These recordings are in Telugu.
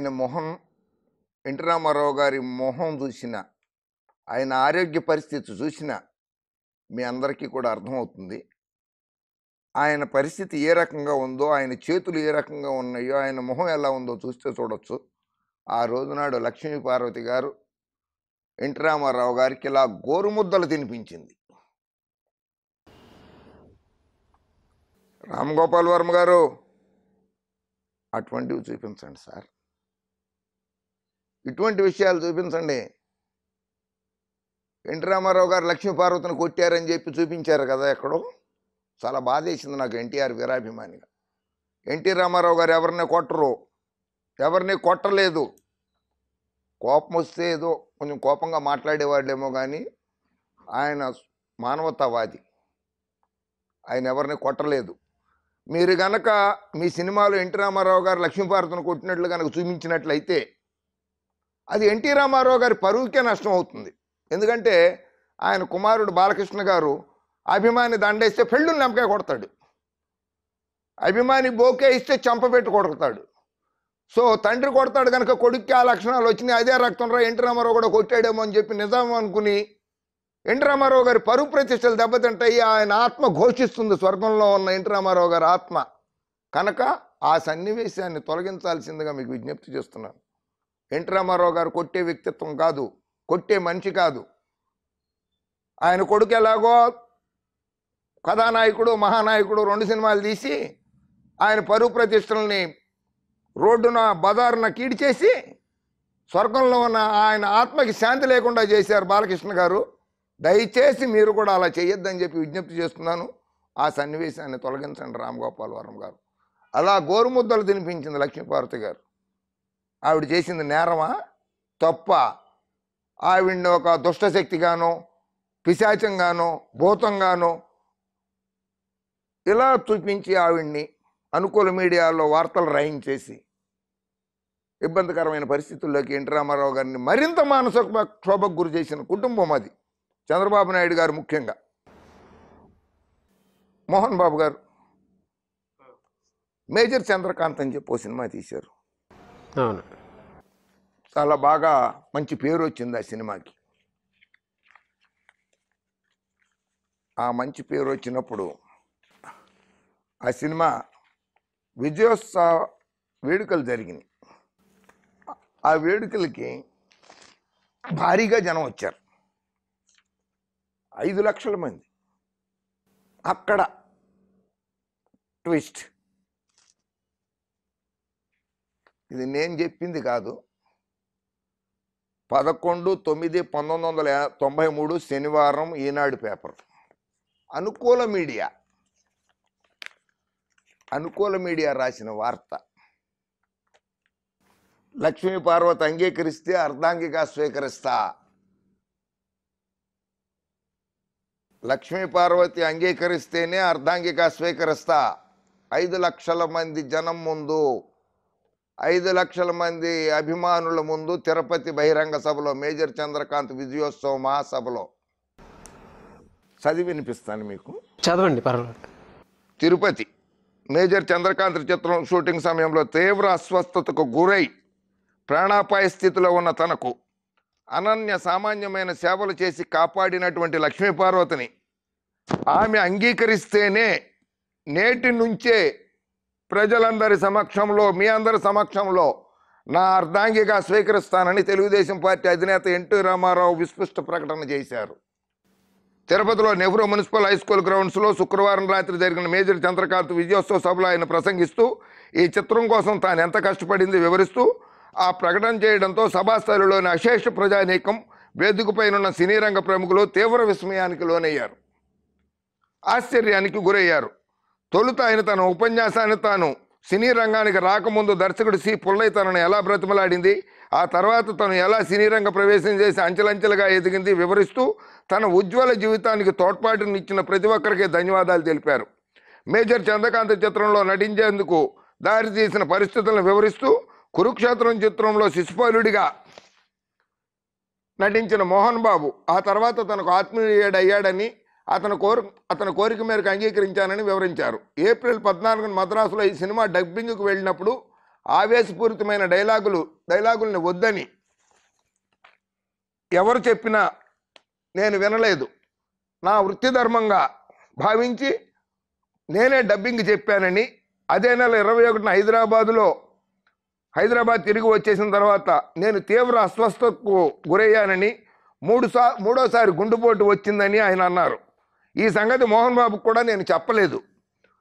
ఆయన మొహం ఎన్టీ రామారావు గారి మొహం చూసిన ఆయన ఆరోగ్య పరిస్థితి చూసిన మీ అందరికీ కూడా అర్థమవుతుంది. ఆయన పరిస్థితి ఏ రకంగా ఉందో ఆయన చేతులు ఏ రకంగా ఉన్నాయో ఆయన మొహం ఎలా ఉందో చూస్తే చూడొచ్చు. ఆ రోజునాడు లక్ష్మీ పార్వతి గారు ఎన్టీ రామారావు గారికి ఇలా గోరుముద్దలు తినిపించింది. రామ్ గోపాల్ వర్మ గారు అటువంటివి చూపించండి సార్. ఇటువంటి విషయాలు చూపించండి. ఎన్టీ రామారావు గారు లక్ష్మీ పార్వతిని కొట్టారని చెప్పి చూపించారు కదా ఎక్కడో. చాలా బాధేసింది నాకు ఎన్టీఆర్ వీరాభిమానిగా. ఎన్టీ రామారావు గారు ఎవరిని కొట్టరు. ఎవరిని కొట్టలేదు. కోపం వస్తే ఏదో కొంచెం కోపంగా మాట్లాడేవాళ్ళేమో కానీ ఆయన మానవతావాది. ఆయన ఎవరిని కొట్టలేదు. మీరు గనక మీ సినిమాలో ఎన్టీ రామారావు గారు లక్ష్మీపార్వతిని కొట్టినట్లు కనుక చూపించినట్లయితే అది ఎన్టీ రామారావు గారి పరువుకే నష్టం అవుతుంది. ఎందుకంటే ఆయన కుమారుడు బాలకృష్ణ గారు అభిమాని దండేస్తే పెళ్ళుని నెంపకాయ కొడతాడు. అభిమాని బోకే ఇస్తే చంపబెట్టి కొడతాడు. సో తండ్రి కొడతాడు కనుక కొడుక్కి ఆ లక్షణాలు వచ్చినాయి. అదే రక్తం రా ఎన్టీ రామారావు కూడా కొట్టాడేమో అని చెప్పి నిజాం అనుకుని ఎన్టీ రామారావు గారి పరువు ప్రతిష్టలు దెబ్బతింటాయి. ఆయన ఆత్మ ఘోషిస్తుంది స్వర్గంలో ఉన్న ఎన్టీ రామారావు గారి ఆత్మ. కనుక ఆ సన్నివేశాన్ని తొలగించాల్సిందిగా మీకు విజ్ఞప్తి చేస్తున్నాను. ఎన్టీ రామారావు గారు కొట్టే వ్యక్తిత్వం కాదు కొట్టే మనిషి కాదు. ఆయన కొడుకు ఎలాగో కథానాయకుడు మహానాయకుడు రెండు సినిమాలు తీసి ఆయన పరువు ప్రతిష్టలని రోడ్డున బజారున కీడిచేసి స్వర్గంలో ఉన్న ఆయన ఆత్మకి శాంతి లేకుండా చేశారు బాలకృష్ణ గారు. దయచేసి మీరు కూడా అలా చేయొద్దని చెప్పి విజ్ఞప్తి చేస్తున్నాను. ఆ సన్నివేశాన్ని తొలగించండి రామ్ గోపాల్ వరం గారు. అలా గోరుముద్దలు తినిపించింది లక్ష్మీపార్వతి గారు. ఆవిడ చేసింది నేరమా? తప్ప. ఆవిడ్ని ఒక దుష్టశక్తిగానో పిశాచంగానో భూతంగానో ఇలా చూపించి ఆవిడ్ని అనుకూల మీడియాలో వార్తలు రాయించేసి ఇబ్బందికరమైన పరిస్థితుల్లోకి ఎన్టీ రామారావు గారిని మరింత మానసిక క్షోభకు గురి చేసిన కుటుంబం అది. చంద్రబాబు నాయుడు గారు ముఖ్యంగా. మోహన్ బాబు గారు. మేజర్ చంద్రకాంత్ అని చెప్పి ఓ సినిమా తీశారు. అవును. చాలా బాగా మంచి పేరు వచ్చింది ఆ సినిమాకి. ఆ మంచి పేరు వచ్చినప్పుడు ఆ సినిమా విజయోత్సవ వేడుకలు జరిగినాయి. ఆ వేడుకలకి భారీగా జనం వచ్చారు. ఐదు లక్షల మంది. అక్కడ ట్విస్ట్. ఇది నేను చెప్పింది కాదు. పదకొండు తొమ్మిది పంతొమ్మిది వందల యా- తొంభై మూడు శనివారం ఈనాడు పేపర్. అనుకూల మీడియా. అనుకూల మీడియా రాసిన వార్త. లక్ష్మీ పార్వతి అంగీకరిస్తే అర్ధాంగిగా స్వీకరిస్తా. లక్ష్మీ పార్వతి అంగీకరిస్తేనే అర్ధాంగిగా స్వీకరిస్తా. ఐదు లక్షల మంది జనం ముందు. ఐదు లక్షల మంది అభిమానుల ముందు తిరుపతి బహిరంగ సభలో మేజర్ చంద్రకాంత్ విజయోత్సవ మహాసభలో. చదివి వినిపిస్తాను మీకు. చదవండి పర్వాలేదు. తిరుపతి మేజర్ చంద్రకాంత్ చిత్రం షూటింగ్ సమయంలో తీవ్ర అస్వస్థతకు గురై ప్రాణాపాయ స్థితిలో ఉన్న తనకు అనన్య సామాన్యమైన సేవలు చేసి కాపాడినటువంటి లక్ష్మీపార్వతిని ఆమె అంగీకరిస్తేనే నేటి నుంచే ప్రజలందరి సమక్షంలో మీ అందరి సమక్షంలో నా అర్ధాంగిగా స్వీకరిస్తానని తెలుగుదేశం పార్టీ అధినేత ఎన్టీ రామారావు విస్పష్ట ప్రకటన చేశారు. తిరుపతిలో నెహ్రూ మున్సిపల్ హై స్కూల్ గ్రౌండ్స్లో శుక్రవారం రాత్రి జరిగిన మేజర్ చంద్రకాంత్ విజయోత్సవ సభలో ఆయన ప్రసంగిస్తూ ఈ చిత్రం కోసం తాను ఎంత కష్టపడింది వివరిస్తూ ఆ ప్రకటన చేయడంతో సభాస్థలిలోని అశేష ప్రజానీకం వేదికపైనున్న సినీ రంగ ప్రముఖులు తీవ్ర విస్మయానికి లోనయ్యారు. ఆశ్చర్యానికి గురయ్యారు. తొలుత ఆయన తన ఉపన్యాసాన్ని తాను సినీ రంగానికి రాకముందు దర్శకుడు సి. పుల్లయ్య తనను ఎలా బ్రతిమలాడింది ఆ తర్వాత తను ఎలా సినీ రంగ ప్రవేశం చేసి అంచెలంచెలుగా ఎదిగింది వివరిస్తూ తన ఉజ్వల జీవితానికి తోడ్పాటునిచ్చిన ప్రతి ఒక్కరికి ధన్యవాదాలు తెలిపారు. మేజర్ చంద్రకాంత్ చిత్రంలో నటించేందుకు దారితీసిన పరిస్థితులను వివరిస్తూ కురుక్షేత్రం చిత్రంలో శిశుపాలుడిగా నటించిన మోహన్ బాబు ఆ తర్వాత తనకు ఆత్మీయుడయ్యాడని అతని కోరి అతని కోరిక మేరకు అంగీకరించానని వివరించారు. ఏప్రిల్ పద్నాలుగున మద్రాసులో ఈ సినిమా డబ్బింగ్కు వెళ్ళినప్పుడు ఆవేశపూరితమైన డైలాగులు డైలాగుల్ని వద్దని ఎవరు చెప్పినా నేను వినలేదు. నా వృత్తి ధర్మంగా భావించి నేనే డబ్బింగ్ చెప్పానని అదే నెల ఇరవై ఒకటిన హైదరాబాదులో హైదరాబాద్ తిరిగి వచ్చేసిన తర్వాత నేను తీవ్ర అస్వస్థతకు గురయ్యానని మూడు సా మూడోసారి గుండెపోటు వచ్చిందని ఆయన అన్నారు. ఈ సంగతి మోహన్ బాబుకు కూడా నేను చెప్పలేదు.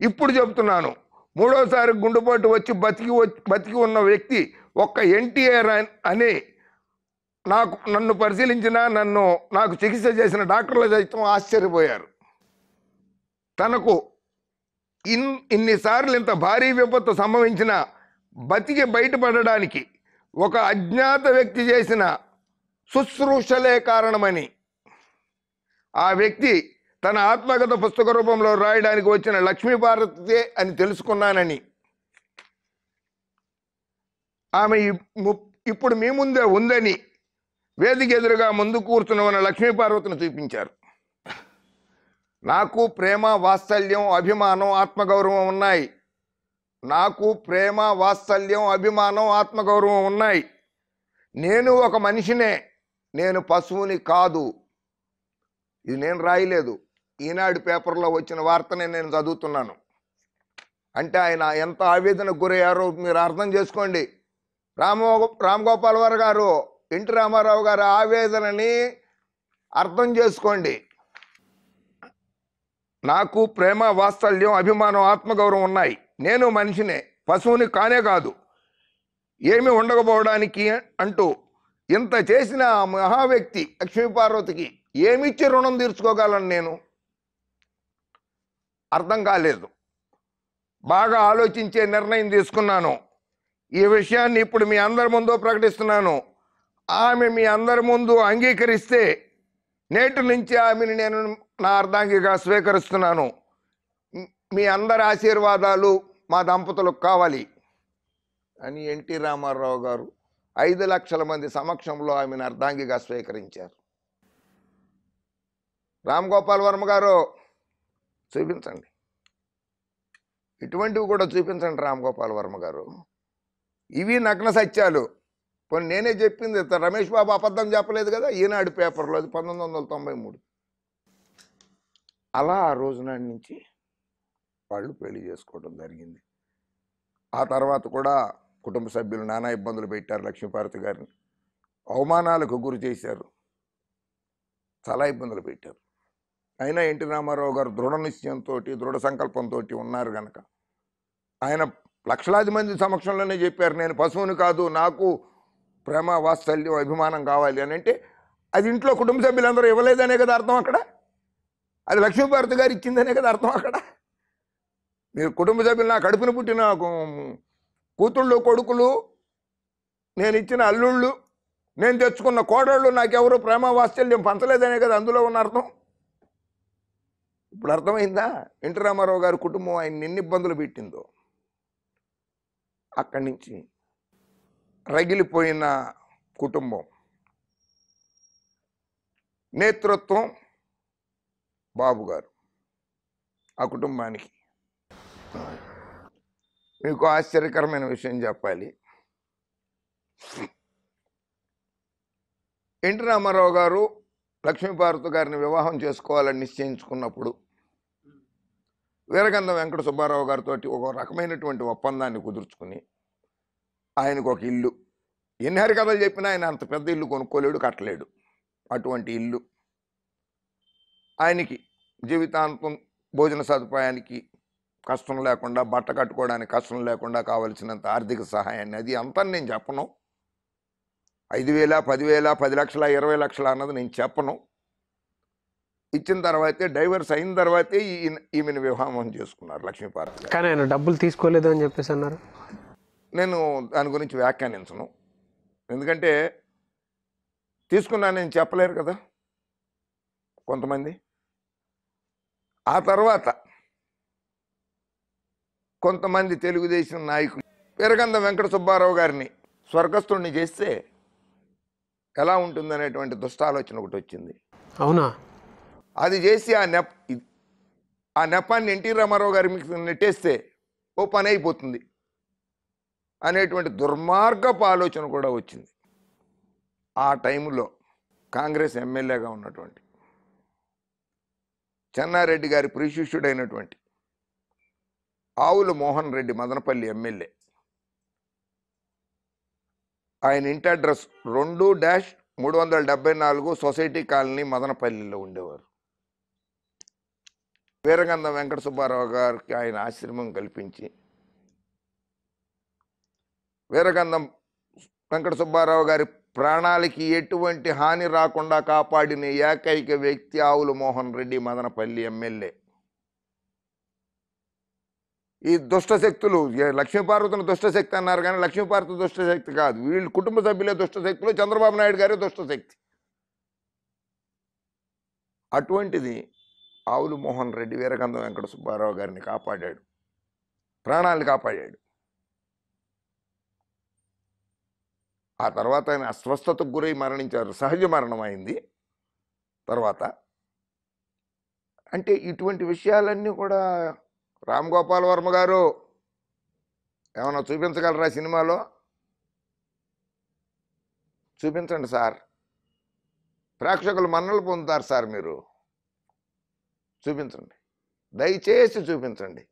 ఇప్పుడు చెబుతున్నాను మూడోసారి గుండెపోటు వచ్చి బతికి వచ్చి- బతికి ఉన్న వ్యక్తి ఒక్క ఎన్టీఆర్ అని నాకు నన్ను పరిశీలించిన నన్ను నాకు చికిత్స చేసిన డాక్టర్లు సైతం ఆశ్చర్యపోయారు. తనకు ఇన్ ఇన్నిసార్లు ఇంత భారీ విపత్తు సంభవించిన బతికి బయటపడడానికి ఒక అజ్ఞాత వ్యక్తి చేసిన శుశ్రూషలే కారణమని ఆ వ్యక్తి తన ఆత్మకథ పుస్తక రూపంలో రాయడానికి వచ్చిన లక్ష్మీ భారతే అని తెలుసుకున్నానని. ఆమె ము- ఇప్పుడు మీ ముందే ఉందని వేదిక ఎదురుగా ముందు కూర్చుని ఉన్న లక్ష్మీ పార్వతిని చూపించారు. నాకు ప్రేమ వాత్సల్యం అభిమానం ఆత్మగౌరవం ఉన్నాయి. నాకు ప్రేమ వాత్సల్యం అభిమానం ఆత్మగౌరవం ఉన్నాయి. నేను ఒక మనిషినే నేను పశువుని కాదు. ఇది నేను రాయలేదు. ఈనాడు పేపర్లో వచ్చిన వార్తనే నేను చదువుతున్నాను. అంటే ఆయన ఎంత ఆవేదనకు గురయ్యారో మీరు అర్థం చేసుకోండి. రామో రామ్ గోపాల్ వర్మ గారు ఎన్టీ రామారావు గారి ఆవేదనని అర్థం చేసుకోండి. నాకు ప్రేమ వాత్సల్యం అభిమానం ఆత్మగౌరవం ఉన్నాయి. నేను మనిషినే పశువుని కానే కాదు. ఏమి ఉండకపోవడానికి అంటూ ఇంత చేసిన ఆ మహా వ్యక్తి ఏమిచ్చి రుణం తీర్చుకోగలను నేను? అర్థం కాలేదు. బాగా ఆలోచించే నిర్ణయం తీసుకున్నాను. ఈ విషయాన్ని ఇప్పుడు మీ అందరి ముందు ప్రకటిస్తున్నాను. ఆమె మీ అందరి ముందు అంగీకరిస్తే నేటి నుంచి ఆమెను నేను నా అర్ధాంగిగా స్వీకరిస్తున్నాను. మీ అందరి ఆశీర్వాదాలు మా దంపతులకు కావాలి. అని ఎన్టీ రామారావు గారు ఐదు లక్షల మంది సమక్షంలో ఆమెను అర్ధాంగిగా స్వీకరించారు. రామ్ గోపాల్ వర్మ గారు చూపించండి. ఇటువంటివి కూడా చూపించండి రామ్ గోపాల్ వర్మ గారు. ఇవి నగ్న సత్యాలు. కొన్ని నేనే చెప్పింది రమేష్ బాబు అబద్ధం చెప్పలేదు కదా ఈనాడు పేపర్లో అది పంతొమ్మిది వందల తొంభై మూడు. అలా ఆ రోజు నాటి నుంచి వాళ్ళు పెళ్ళి చేసుకోవడం జరిగింది. ఆ తర్వాత కూడా కుటుంబ సభ్యులు నానా ఇబ్బందులు పెట్టారు లక్ష్మీపార్వతి గారిని. అవమానాలకు గురి చేశారు. చాలా ఇబ్బందులు పెట్టారు. అయినా ఎన్టీ రామారావు గారు దృఢ నిశ్చయంతో దృఢ సంకల్పంతో ఉన్నారు కనుక ఆయన లక్షలాది మంది సమక్షంలోనే చెప్పారు నేను పశువుని కాదు నాకు ప్రేమ వాత్సల్యం అభిమానం కావాలి అని అంటే అది ఇంట్లో కుటుంబ సభ్యులందరూ ఇవ్వలేదనే కదా అర్థం అక్కడ? అది లక్ష్మీభారతి గారు ఇచ్చిందనే కదా అర్థం అక్కడ? మీరు కుటుంబ సభ్యులు నా కడుపున పుట్టిన కూతుళ్ళు కొడుకులు నేను ఇచ్చిన అల్లుళ్ళు నేను తెచ్చుకున్న కోడళ్ళు నాకెవరు ప్రేమ వాత్సల్యం పంచలేదనే కదా అందులో ఉన్న అర్థం? ఇప్పుడు అర్థమైందా? ఎన్టీ రామారావు గారి కుటుంబం ఆయన ఎన్ని ఇబ్బందులు పెట్టిందో. అక్కడి నుంచి రగిలిపోయిన కుటుంబం. నేతృత్వం బాబు గారు. ఆ కుటుంబానికి. మీకు ఆశ్చర్యకరమైన విషయం చెప్పాలి. ఎన్టీ రామారావు గారు లక్ష్మీభారతి గారిని వివాహం చేసుకోవాలని నిశ్చయించుకున్నప్పుడు వీరగంధ వెంకట సుబ్బారావు గారితో ఒక రకమైనటువంటి ఒప్పందాన్ని కుదుర్చుకుని ఆయనకు ఒక ఇల్లు. ఎన్ని హరికథలు చెప్పినా ఆయన అంత పెద్ద ఇల్లు కొనుక్కోలేడు కట్టలేడు. అటువంటి ఇల్లు. ఆయనకి జీవితాంతం భోజన సదుపాయానికి కష్టం లేకుండా బట్ట కట్టుకోవడానికి కష్టం లేకుండా కావలసినంత ఆర్థిక సహాయాన్ని అది అంతా నేను చెప్పను. ఐదు వేల పదివేల పది లక్షల ఇరవై లక్షల అన్నది నేను చెప్పను. ఇచ్చిన తర్వాతే డైవర్స్ అయిన తర్వాతే ఈమెను వివాహం చేసుకున్నారు లక్ష్మీపార్వతి కానీ ఆయన డబ్బులు తీసుకోలేదు అని చెప్పేసి అన్నారు. నేను దాని గురించి వ్యాఖ్యానించను. ఎందుకంటే తీసుకున్నా నేను చెప్పలేరు కదా కొంతమంది. ఆ తర్వాత కొంతమంది తెలుగుదేశం నాయకులు పెరగంద వెంకట సుబ్బారావు గారిని స్వర్గస్థుడిని చేస్తే ఎలా ఉంటుందనేటువంటి దుష్టాలోచన ఒకటి వచ్చింది. అవునా? అది చేసి ఆ నెప్ ఆ నెపాన్ని ఎన్టీ రామారావు గారి మీకు నెట్టేస్తే ఓ పని అయిపోతుంది అనేటువంటి దుర్మార్గపు ఆలోచన కూడా వచ్చింది. ఆ టైంలో కాంగ్రెస్ ఎమ్మెల్యేగా ఉన్నటువంటి చెన్నారెడ్డి గారి ప్రిశిష్యుడైనటువంటి ఆవుల మోహన్ రెడ్డి మదనపల్లి ఎమ్మెల్యే. ఆయన ఇంటి అడ్రస్ రెండు డాష్ మూడు వందల డెబ్బై నాలుగు సొసైటీ కాలనీ మదనపల్లిలో ఉండేవారు. వీరగంధ వెంకట సుబ్బారావు గారికి ఆయన ఆశ్రమం కల్పించి వీరగంధం వెంకట సుబ్బారావు గారి ప్రాణాలకి ఎటువంటి హాని రాకుండా కాపాడిన ఏకైక వ్యక్తి ఆవుల మోహన్ రెడ్డి మదనపల్లి ఎమ్మెల్యే. ఈ దుష్ట శక్తులు లక్ష్మీపార్వతిని దుష్టశక్తి అన్నారు కానీ లక్ష్మీపార్వతి దుష్టశక్తి కాదు. వీళ్ళు కుటుంబ సభ్యులే దుష్టశక్తులు చంద్రబాబు నాయుడు గారే దుష్టశక్తి అటువంటిది ఆవులు మోహన్ రెడ్డి వీరగంధం వెంకట సుబ్బారావు గారిని కాపాడాడు. ప్రాణాలు కాపాడాడు. ఆ తర్వాత ఆయన అస్వస్థతకు గురై మరణించారు. సహజ మరణం అయింది తర్వాత అంటే ఇటువంటి విషయాలన్నీ కూడా రామ్ గోపాల్ వర్మ గారు ఏమైనా చూపించగలరా సినిమాలో? చూపించండి సార్. ప్రేక్షకులు మన్నలు పొందుతారు సార్ మీరు. చూపించండి. దయచేసి చూపించండి.